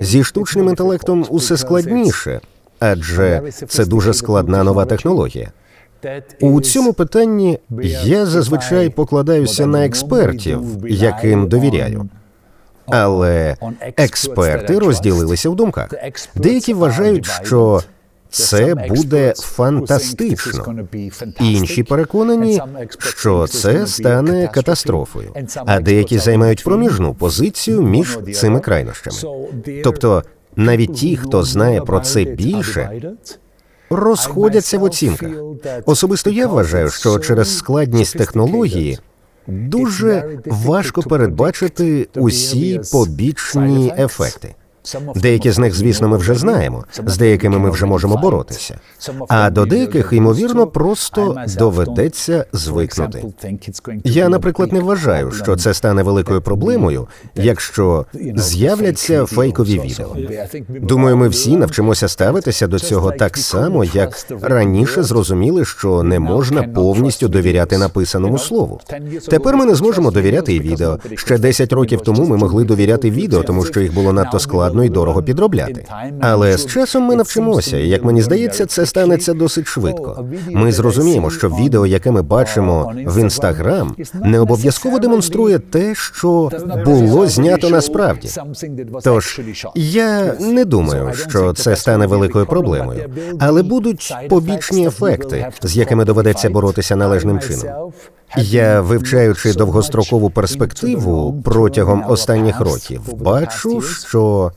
Зі штучним інтелектом усе складніше, адже це дуже складна нова технологія. У цьому питанні я зазвичай покладаюся на експертів, яким довіряю. Але експерти розділилися в думках. Деякі вважають, що це буде фантастично. Інші переконані, що це стане катастрофою. А деякі займають проміжну позицію між цими крайнощами. Тобто, навіть ті, хто знає про це більше, розходяться в оцінках. Особисто я вважаю, що через складність технології дуже важко передбачити усі побічні ефекти. Деякі з них, звісно, ми вже знаємо, з деякими ми вже можемо боротися. А до деяких, ймовірно, просто доведеться звикнути. Я, наприклад, не вважаю, що це стане великою проблемою, якщо з'являться фейкові відео. Думаю, ми всі навчимося ставитися до цього так само, як раніше зрозуміли, що не можна повністю довіряти написаному слову. Тепер ми не зможемо довіряти і відео. Ще 10 років тому ми могли довіряти відео, тому що їх було надто складно і дорого підробляти. Але з часом ми навчимося, і як мені здається, це станеться досить швидко. Ми зрозуміємо, що відео, яке ми бачимо в інстаграм, не обов'язково демонструє те, що було знято насправді. Тож я не думаю, що це стане великою проблемою, але будуть побічні ефекти, з якими доведеться боротися належним чином. Я, вивчаючи довгострокову перспективу протягом останніх років, бачу, що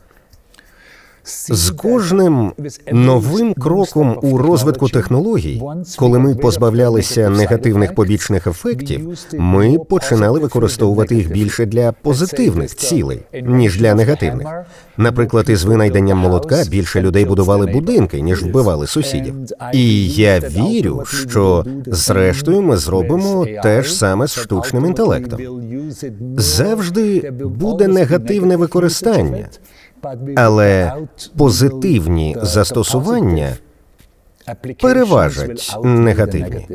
з кожним новим кроком у розвитку технологій, коли ми позбавлялися негативних побічних ефектів, ми починали використовувати їх більше для позитивних цілей, ніж для негативних. Наприклад, із винайденням молотка більше людей будували будинки, ніж вбивали сусідів. І я вірю, що зрештою ми зробимо те ж саме з штучним інтелектом. Завжди буде негативне використання, але позитивні застосування переважать негативні.